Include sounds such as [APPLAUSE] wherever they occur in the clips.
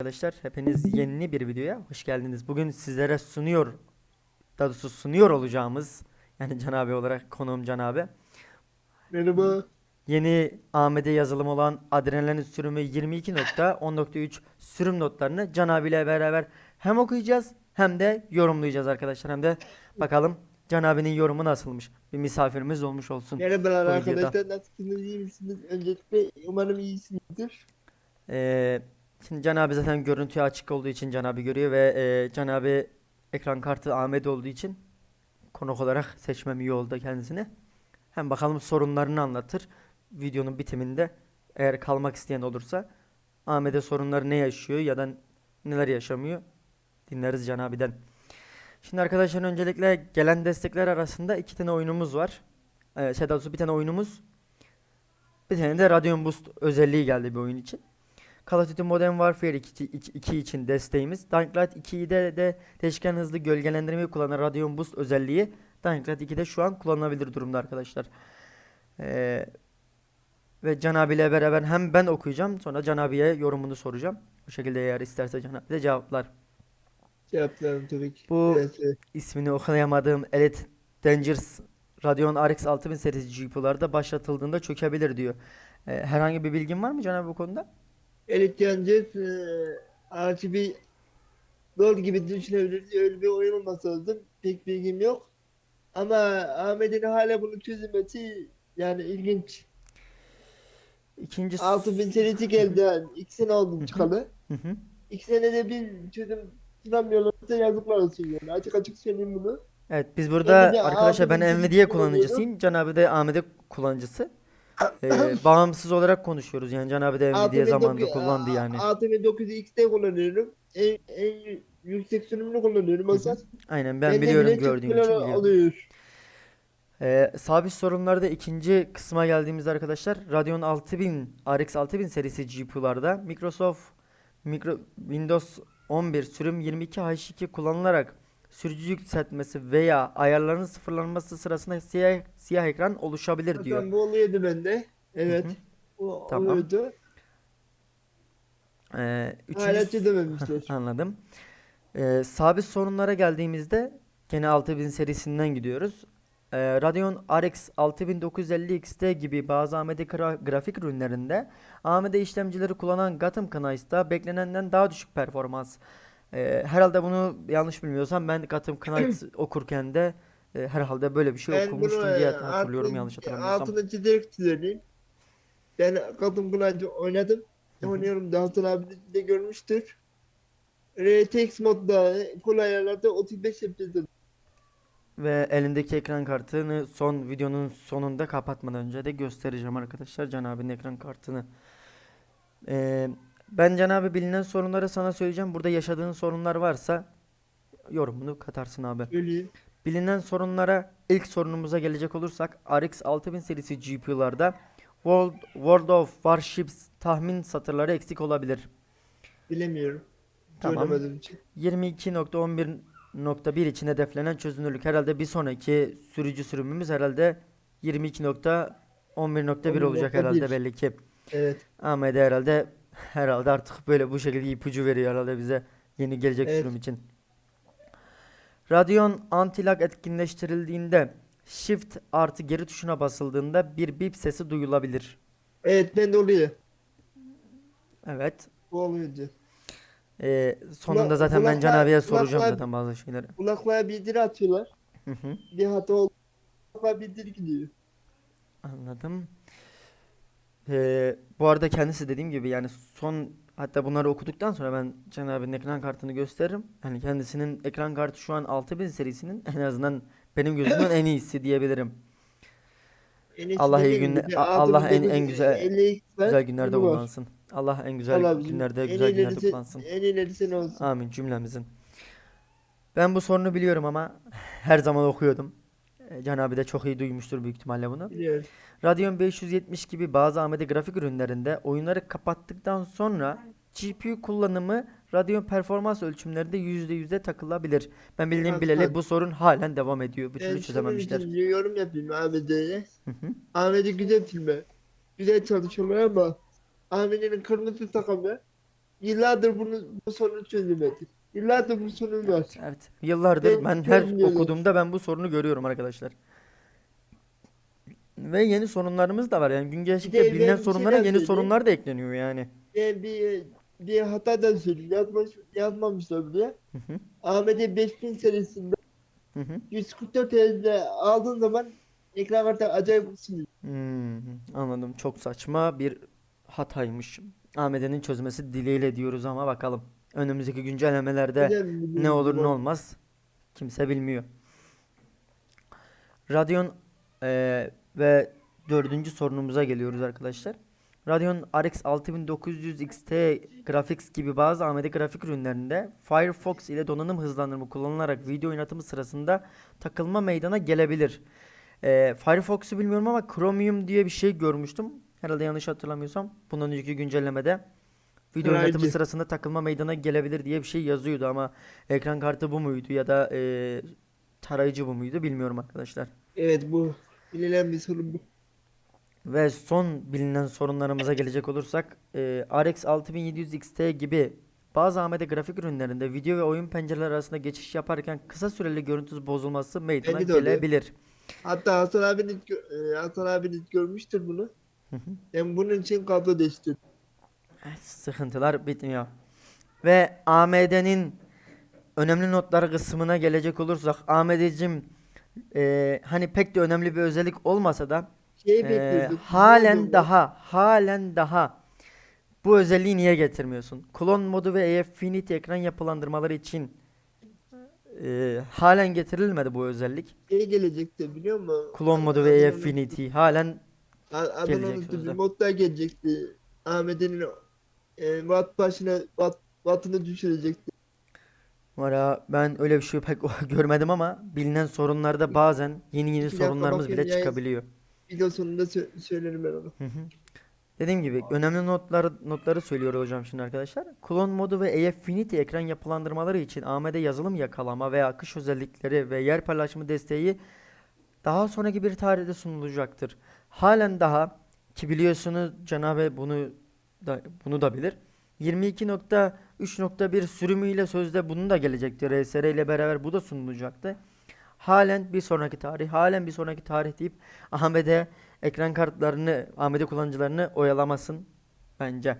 Arkadaşlar hepiniz yeni bir videoya hoş geldiniz. Bugün sizlere sunuyor, daha doğrusu sunuyor olacağımız yani Can abi olarak konuğum Can abi. Merhaba. Yeni AMD yazılım olan Adrenalin sürümü 22.10.3 sürüm notlarını Can abiyle beraber hem okuyacağız hem de yorumlayacağız arkadaşlar. Hem de bakalım Can abinin yorumu nasılmış. Bir misafirimiz olmuş olsun. Merhabalar videoda. arkadaşlar. Nasılsınız? iyi misiniz? Öncelikle umarım iyisinizdir. Ee, şimdi Can abi zaten görüntü açık olduğu için Can abi görüyor ve e, Can abi ekran kartı AMD olduğu için konuk olarak seçmem iyi oldu kendisini. Hem bakalım sorunlarını anlatır. Videonun bitiminde eğer kalmak isteyen olursa AMD sorunları ne yaşıyor ya da neler yaşamıyor dinleriz Can abiden. Şimdi arkadaşlar öncelikle gelen destekler arasında iki tane oyunumuz var. Ee, şey daha bir tane oyunumuz bir tane de Radeon Boost özelliği geldi bir oyun için. Call of Duty Modern Warfare 2, 2 için desteğimiz. Dying Light 2'de de değişken hızlı gölgelendirmeyi kullanan Radeon Boost özelliği Dying Light 2'de şu an kullanılabilir durumda arkadaşlar. Ee, ve Can abiyle beraber hem ben okuyacağım sonra Can abiye yorumunu soracağım. Bu şekilde eğer isterse Can abi de cevaplar. Cevaplarım tabii ki. Bu- Evet. İsmini okuyamadığım Elite Dangerous Radeon RX 6000 serisi GPU'larda başlatıldığında çökebilir diyor. Ee, herhangi bir bilgin var mı Can abi bu konuda? Yancız eee artı bir Lord gibi düşünebiliriz. Öyle bir oyun olması lazım. Pek bilgim yok. Ama Ahmet'in hala bunu çözülmesi yani ilginç. İkinci 6000 serisi geldi yani. İki sene oldu çıkalı. İki senede bir çözüm sunamıyorlarsa yazıklar olsun yani. Açık açık söyleyeyim bunu. Evet biz burada arkadaşlar ben Nvidia kullanıcısıyım. Can abi de AMD kullanıcısı. Ee, [LAUGHS] bağımsız olarak konuşuyoruz yani Can abi de Nvidia 6900 zamanında kullandı yani. 6900 XT kullanıyorum. En, en yüksek sürümünü kullanıyorum asas. Aynen ben Bende biliyorum gördüğüm için biliyorum. alıyor. Ee, sabit sorunlarda ikinci kısma geldiğimizde arkadaşlar Radeon 6000 RX 6000 serisi GPU'larda Microsoft Micro, Windows 11 sürüm 22H2 kullanılarak sürücü yükseltmesi veya ayarların sıfırlanması sırasında siyah, siyah ekran oluşabilir diyor. Zaten bu oluyordu bende. Evet. Hı hı. Bu Tamam. oluyordu. Ee, üçüncü. [LAUGHS] Anladım. Ee, sabit sorunlara geldiğimizde gene 6000 serisinden gidiyoruz. Ee, Radeon RX 6950 XT gibi bazı AMD gra- grafik ürünlerinde AMD işlemcileri kullanan Gotham Knights'ta beklenenden daha düşük performans. Ee, herhalde bunu yanlış bilmiyorsam ben Gotham Knights [CLEARS THROAT] okurken de e, herhalde böyle bir şey Ben okumuştum bunu diye e, hatırlıyorum altını- yanlış hatırlamıyorsam. Altını çizerek çizerek. Ben kadın kullanıcı oynadım. Hı hı. Oynuyorum da Hasan abi de- görmüştür. RTX modda full ayarlarda 35 yapacağız. Ve elindeki ekran kartını son videonun sonunda kapatmadan önce de göstereceğim arkadaşlar Can abinin ekran kartını. Ee, ben Can abi bilinen sorunları sana söyleyeceğim. Burada yaşadığın sorunlar varsa yorumunu katarsın abi. Söyleyeyim. Bilinen sorunlara ilk sorunumuza gelecek olursak RX 6000 serisi GPU'larda World, World of Warships tahmin satırları eksik olabilir. Bilemiyorum. Tamam. Söylemediğim için. 22.11.1 için hedeflenen çözünürlük herhalde bir sonraki sürücü sürümümüz herhalde 22.11.1 olacak herhalde 11.1. belli ki. Evet. AMD herhalde herhalde artık böyle bu şekilde ipucu veriyor herhalde bize yeni gelecek Evet. sürüm için. Radeon anti-lag etkinleştirildiğinde Shift artı geri tuşuna basıldığında bir bip sesi duyulabilir. Evet ben de oluyor. Evet. Bu oluyordu. Ee, sonunda zaten ben Can kulaklar- abiye soracağım kulaklar- zaten bazı şeyleri. Kulaklığa bildiri atıyorlar. Hı hı. Bir hata oldu. Kulaklığa bildiri gidiyor. Anladım. Ee, bu arada kendisi dediğim gibi yani son hatta bunları okuduktan sonra ben Can abinin ekran kartını gösteririm. Yani kendisinin ekran kartı şu an 6000 serisinin en azından benim gözümden en iyisi diyebilirim. En iyisi Allah iyi günler- Allah en- en 6950 güzel- Güzel günlerde kullansın. Allah en güzel Allah günlerde en güzel günlerde kullansın. En ilerisi olsun? Amin cümlemizin. Ben bu sorunu biliyorum ama her zaman okuyordum. Can abi de çok iyi duymuştur büyük ihtimalle bunu. Biliyorum. Radeon 570 gibi bazı AMD grafik ürünlerinde oyunları kapattıktan sonra GPU kullanımı Radeon performans ölçümlerinde %100'e takılabilir. Ben bildiğim Bak, bileli bu sorun halen devam ediyor. Bir türlü çözememişler. için yorum yapayım hı. Ahmet'in güzel filmi. Güzel çalışıyorlar ama Ahmet'in kırmızı takımı yıllardır bunu bu sorunu çözemedi. Yıllardır bu sorun var. Evet. Yıllardır Ben ben her okuduğumda ben bu sorunu görüyorum arkadaşlar. Ve yeni sorunlarımız da var. Yani gün geçtikçe bilinen bir sorunlara yeni söyleyeyim. sorunlar da ekleniyor yani. Ben bir bir hatadan söyleyeyim. Yazmış, yazmamışlar buraya. Hı hı. Ahmet'e 5000 serisinde Hı hı. 144 Hz'de aldığın zaman ekran kartı acayip ısınıyor. Hmm, anladım. Çok saçma bir hataymış. Ahmet'in çözmesi dileğiyle diyoruz ama bakalım. Önümüzdeki güncellemelerde ne olur ne bu. olmaz kimse bilmiyor. Radeon eee, ve dördüncü sorunumuza geliyoruz arkadaşlar. Radeon RX 6900 XT Graphics gibi bazı AMD grafik ürünlerinde Firefox ile donanım hızlandırma kullanılarak video oynatımı sırasında takılma meydana gelebilir. Eee Firefox'u bilmiyorum ama Chromium diye bir şey görmüştüm. Herhalde yanlış hatırlamıyorsam. Bundan önceki güncellemede video oynatımı Tarayıcı. sırasında takılma meydana gelebilir diye bir şey yazıyordu ama ekran kartı bu muydu ya da eee, tarayıcı bu muydu bilmiyorum arkadaşlar. Evet bu bilinen bir sorun bu. Ve son bilinen sorunlarımıza gelecek olursak eee, RX 6700 XT gibi bazı AMD grafik ürünlerinde video ve oyun pencereleri arasında geçiş yaparken kısa süreli görüntü bozulması meydana de oluyor. gelebilir. Hatta Hasan abiniz, gö- e, Hasan abiniz görmüştür bunu. Hı hı. Ben bunun için kablo değiştirdim. Evet, sıkıntılar bitmiyor. Ve AMD'nin önemli notları kısmına gelecek olursak AMD'cim eee, hani pek de önemli bir özellik olmasa da bekliyorduk. ne halen daha halen daha bu özelliği niye getirmiyorsun? Klon modu ve Affinity ekran yapılandırmaları için eee, halen getirilmedi bu özellik. Şey gelecekti biliyor musun? Klon modu ve. Affinity halen A- Adını gelecek unuttum. sözde. Bir modlar gelecekti. Ahmet'in e, watt başına watt, wattını düşürecekti. Valla ben öyle bir şey pek [LAUGHS] görmedim ama bilinen sorunlarda bazen yeni yeni dakika sorunlarımız bile ya. çıkabiliyor. Video sonunda sö- söylerim ben onu. Hı hı. Dediğim gibi önemli notları notları söylüyor hocam şimdi arkadaşlar. Klon modu ve Affinity ekran yapılandırmaları için AMD yazılım yakalama ve akış özellikleri ve yer paylaşımı desteği daha sonraki bir tarihte sunulacaktır. Halen daha ki biliyorsunuz Cenab-ı bunu da bunu da bilir. 22.3.1 sürümüyle sözde bunun da gelecekti. RSR ile beraber bu da sunulacaktı. Halen bir sonraki tarih, halen bir sonraki tarih deyip AMD ekran kartlarını, AMD kullanıcılarını oyalamasın bence.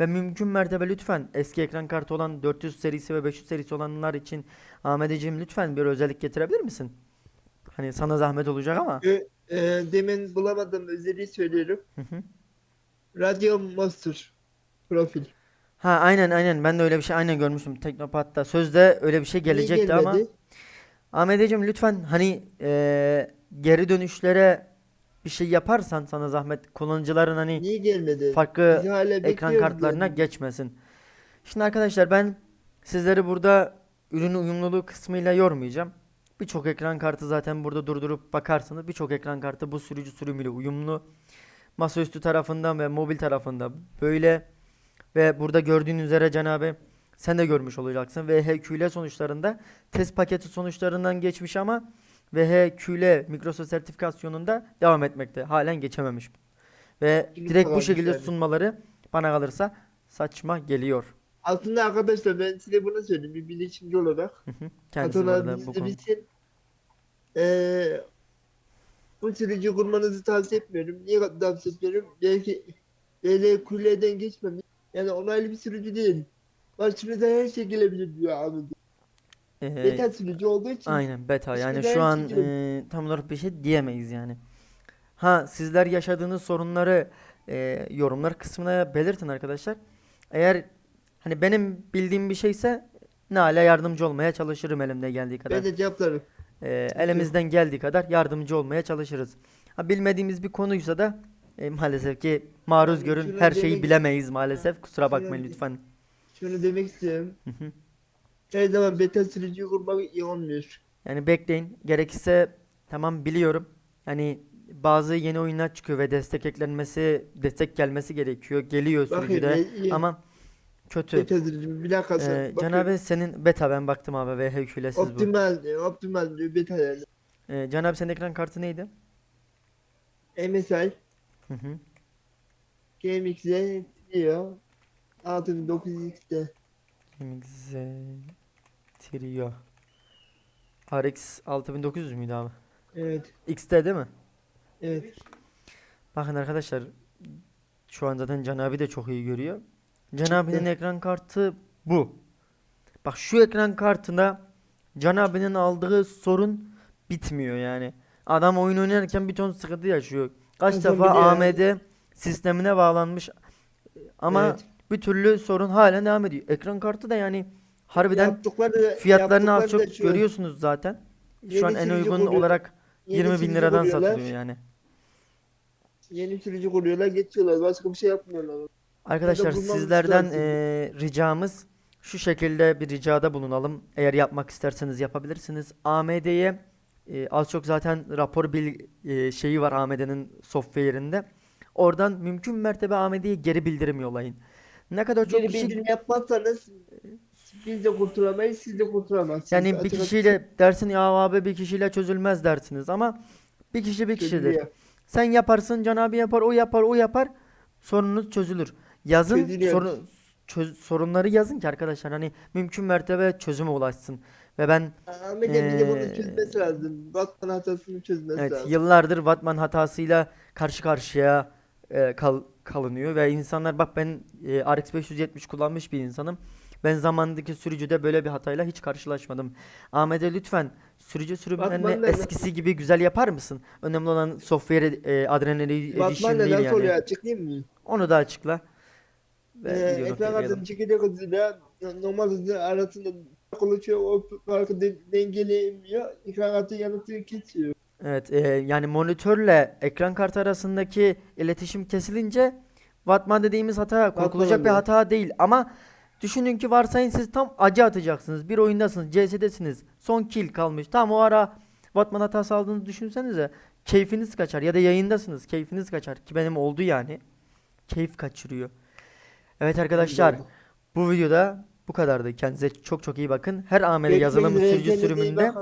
Ve mümkün mertebe lütfen eski ekran kartı olan 400 serisi ve 500 serisi olanlar için AMD'cim lütfen bir özellik getirebilir misin? Hani sana zahmet olacak ama. Ö- e, demin bulamadığım özelliği söylüyorum. Hı hı. Radio Master profil. Ha aynen aynen ben de öyle bir şey aynen görmüştüm Teknopat'ta. Sözde öyle bir şey gelecekti ama gelmedi? AMD'cim lütfen hani eee, geri dönüşlere bir şey yaparsan sana zahmet kullanıcıların hani Niye gelmedi? farklı Biz hala ekran bekliyoruz kartlarına yani. geçmesin. Şimdi arkadaşlar ben sizleri burada ürün uyumluluğu kısmıyla yormayacağım. Birçok ekran kartı zaten burada durdurup bakarsanız birçok ekran kartı bu sürücü sürümüyle uyumlu. Masaüstü tarafından ve mobil tarafında böyle ve burada gördüğün üzere Cenab-ı sen de görmüş olacaksın. VHQL sonuçlarında test paketi sonuçlarından geçmiş ama VHQL Microsoft sertifikasyonunda devam etmekte. Halen geçememiş. Ve İlginç direkt bu şekilde yani. sunmaları bana kalırsa saçma geliyor. Aslında arkadaşlar ben size bunu söyleyeyim bir bilişimci olarak. Kendisi bu bilsin. Ee, bu sürücü kurmanızı tavsiye etmiyorum. Niye tavsiye etmiyorum? Belki kuleden geçmemiş. Yani onaylı bir sürücü değil. Başınıza her şey gelebilir diyor abi. Ee, Beta sürücü olduğu için aynen beta yani şu an e, tam olarak bir şey diyemeyiz yani. Ha sizler yaşadığınız sorunları e, yorumlar kısmına belirtin arkadaşlar. Eğer hani benim bildiğim bir şeyse ne hala yardımcı olmaya çalışırım elimde geldiği kadar. ben de cevaplarım. Yok. elimizden geldiği kadar yardımcı olmaya çalışırız. Ha, bilmediğimiz bir konuysa da e, maalesef ki maruz Yani görün. şunu Her şeyi demek- bilemeyiz maalesef. Kusura Şunu bakmayın de- lütfen. Şunu demek istiyorum. Her zaman beta sürücü kurmak iyi olmuyor. Yani bekleyin. Gerekirse tamam biliyorum. Yani bazı yeni oyunlar çıkıyor ve destek eklenmesi, destek gelmesi gerekiyor. Geliyor sürücüde ama kötü. Beta sürücü bir dakika. Ee, bakayım. Cenab-ı senin beta ben baktım abi ve hevkülesiz bu. Optimal, e, optimal diyor beta yani. Ee, Cenab-ı senin ekran kartı neydi? MSI, Hı hı. GMX'e diyor. 6900X'te. MX Trio. RX 6900 müydü abi? Evet. XT değil mi? Evet. Bakın arkadaşlar şu an zaten Can abi de çok iyi görüyor. Can abinin ekran kartı bu. Bak şu ekran kartında Can abinin aldığı sorun bitmiyor yani. Adam oyun oynarken bir ton sıkıntı yaşıyor. Kaç Hocam defa AMD sistemine bağlanmış ama Evet. bir türlü sorun hala devam ediyor. Ekran kartı da yani harbiden Yaptıkları, fiyatlarını az yaptıkları da çok şu, görüyorsunuz zaten. Şu an Yeni en sürücü uygun kuruyor- olarak yeni 20 bin sürücü liradan kuruyorlar, satılıyor yani. Yeni sürücü kuruyorlar, geçiyorlar. Başka bir şey yapmıyorlar. Arkadaşlar bulmamız sizlerden lazım. eee, ricamız şu şekilde bir ricada bulunalım. Eğer yapmak isterseniz yapabilirsiniz. AMD'ye eee, az çok zaten rapor bil eee, şeyi var AMD'nin software'inde. Oradan mümkün mertebe AMD'ye geri bildirim yollayın. Ne kadar çok Geri kişi bildirim yapmazsanız biz de kurtulamayız, siz de kurtulamazsınız. yani bir Açık açık kişiyle dersin ya abi bir kişiyle çözülmez dersiniz ama bir kişi bir kişidir. çözülüyor. Sen yaparsın, Can abi yapar, o yapar, o yapar. Sorununuz çözülür. Yazın Çözülüyor. Çöz- sorunları yazın ki arkadaşlar hani mümkün mertebe çözüme ulaşsın. Ve ben Ahmet'e bir de bunu Ee, çözmesi lazım. Batman hatasını çözmesi evet lazım. yıllardır Batman hatasıyla karşı karşıya e, kal kalınıyor ve insanlar bak ben e, RX 570 kullanmış bir insanım. Ben zamandaki sürücüde böyle bir hatayla hiç karşılaşmadım. Ahmet'e lütfen sürücü sürümlerini eskisi gibi güzel yapar mısın? Önemli olan software e, Adrenaline Edition değil yani. oluyor açıklayayım mı? Onu da açıkla. Ee, ekran kartının çekirdek hızıyla normal hızı arasında konuşuyor. O farkı de, dengeleyemiyor. Ekran kartı yanıtı kesiyor. Evet, e, yani monitörle ekran kartı arasındaki iletişim kesilince Wattman dediğimiz hata korkulacak bir hata değil ama düşünün ki varsayın siz tam acı atacaksınız. Bir oyundasınız, CS'desiniz. Son kill kalmış. Tam o ara Wattman hatası aldığınızı düşünsenize. Keyfiniz kaçar ya da yayındasınız. Keyfiniz kaçar ki benim oldu yani. Keyif kaçırıyor. Evet arkadaşlar, bu videoda bu kadardı. Kendinize çok çok iyi bakın. Her AMD yazılım sürücü sürümünde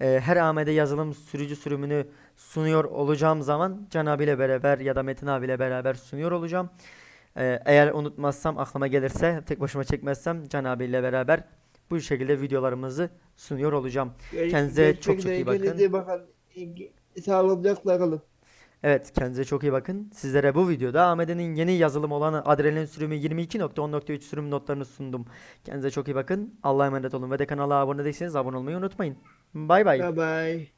ee, her AMD yazılım sürücü sürümünü sunuyor olacağım zaman Can abiyle beraber ya da Metin abiyle beraber sunuyor olacağım. Ee, eğer unutmazsam aklıma gelirse tek başıma çekmezsem Can abiyle beraber bu şekilde videolarımızı sunuyor olacağım. Kendinize çok çok iyi bakın. bakın. Sağlıcakla kalın. Evet kendinize çok iyi bakın. Sizlere bu videoda AMD'nin yeni yazılım olan Adrenalin sürümü 22.10.3 sürüm notlarını sundum. Kendinize çok iyi bakın. Allah'a emanet olun ve de kanala abone değilseniz abone olmayı unutmayın. Bay bay. Bye bye.